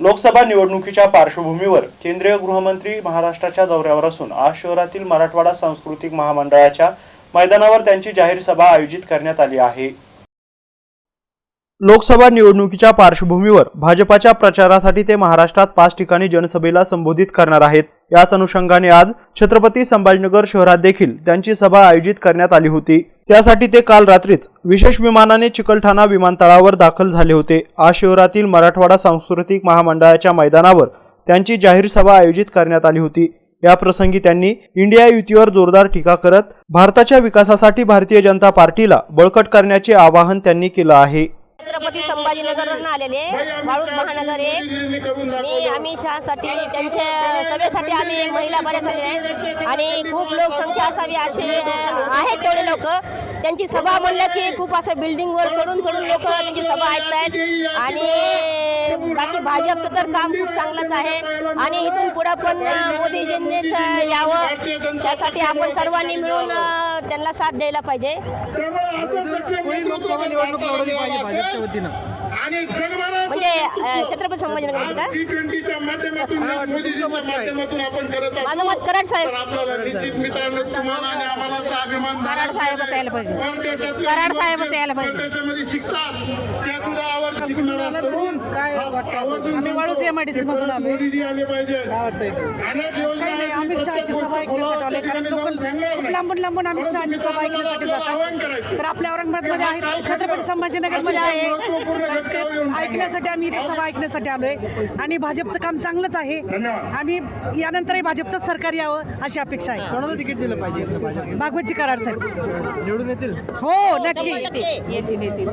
लोकसभा निवडणुकीच्या पार्श्वभूमीवर केंद्रीय गृहमंत्री महाराष्ट्राच्या दौऱ्यावर असून आज शहरातील मराठवाडा सांस्कृतिक महामंडळाच्या मैदानावर त्यांची जाहीर सभा आयोजित करण्यात आली आहे. लोकसभा निवडणुकीच्या पार्श्वभूमीवर भाजपाच्या प्रचारासाठी ते महाराष्ट्रात पाच ठिकाणी जनसभेला संबोधित करणार आहेत. याच अनुषंगाने आज छत्रपती संभाजीनगर शहरात देखील त्यांची सभा आयोजित करण्यात आली होती. त्यासाठी ते काल रात्रीच विशेष विमानाने चिकलठाणा विमानतळावर दाखल झाले होते. आज शहरातील मराठवाडा सांस्कृतिक महामंडळाच्या मैदानावर त्यांची जाहीर सभा आयोजित करण्यात आली होती. या प्रसंगी त्यांनी इंडिया युतीवर जोरदार टीका करत भारताच्या विकासासाठी भारतीय जनता पार्टीला बळकट करण्याचे आवाहन त्यांनी केलं आहे. छत्रपती संभाजीनगरवरून आलेले वाळूज महानगर एक. आणि आम्ही शहासाठी त्यांच्या सभेसाठी आम्ही महिला बऱ्याच आहे. आणि खूप लोकसंख्या असावी असे आहेत तेवढे लोक. त्यांची सभा म्हणलं की खूप असं बिल्डिंगवर चढून चढून लोक त्यांची सभा ऐकतायत. आणि बाकी भाजपचं तर काम खूप चांगलंच आहे. आणि इथून पुढं पण मोदीजींनीच यावं. त्यासाठी आपण सर्वांनी मिळून त्यांना साथ द्यायला पाहिजे. निवडणूक लढवली पाहिजे भाजपच्या वतीनं. आणि अं, छत्रपती संभाजीनगर का टी ट्वेंटीच्या माध्यमातून मोदीजींच्या? माध्यमातून आपण करत आहोत. माझं मत कराड साहेब. तर आपल्याला निश्चित मित्रांनो तुम्हाला आणि आम्हाला अभिमान कराड साहेबच यायला पाहिजे. कराड साहेबच यायला पाहिजे. परदेशामध्ये शिकतात त्या सुद्धा आवर्जून शिकणार बघून काय वाटतं आम्ही वाळूज MIDC मधून. मोदीजी आले पाहिजे. काय वाटतं अनेक योजना सभा ऐकण्यासाठी आले कारण लोक लांबून लांबून अमित शहाची सभा ऐकण्यासाठी जातात तर आपल्या औरंगाबादमध्ये आहे छत्रपती संभाजीनगरमध्ये आहे. ऐकण्यासाठी आम्ही इथे सभा ऐकण्यासाठी आलोय. आणि भाजपचं काम चांगलंच आहे. आम्ही यानंतरही भाजपचंच सरकार यावं अशी अपेक्षा आहे. कोणाला तिकीट दिलं पाहिजे भागवतजी कराड साहेब. निवडून येतील? हो नक्की. येतील येतील.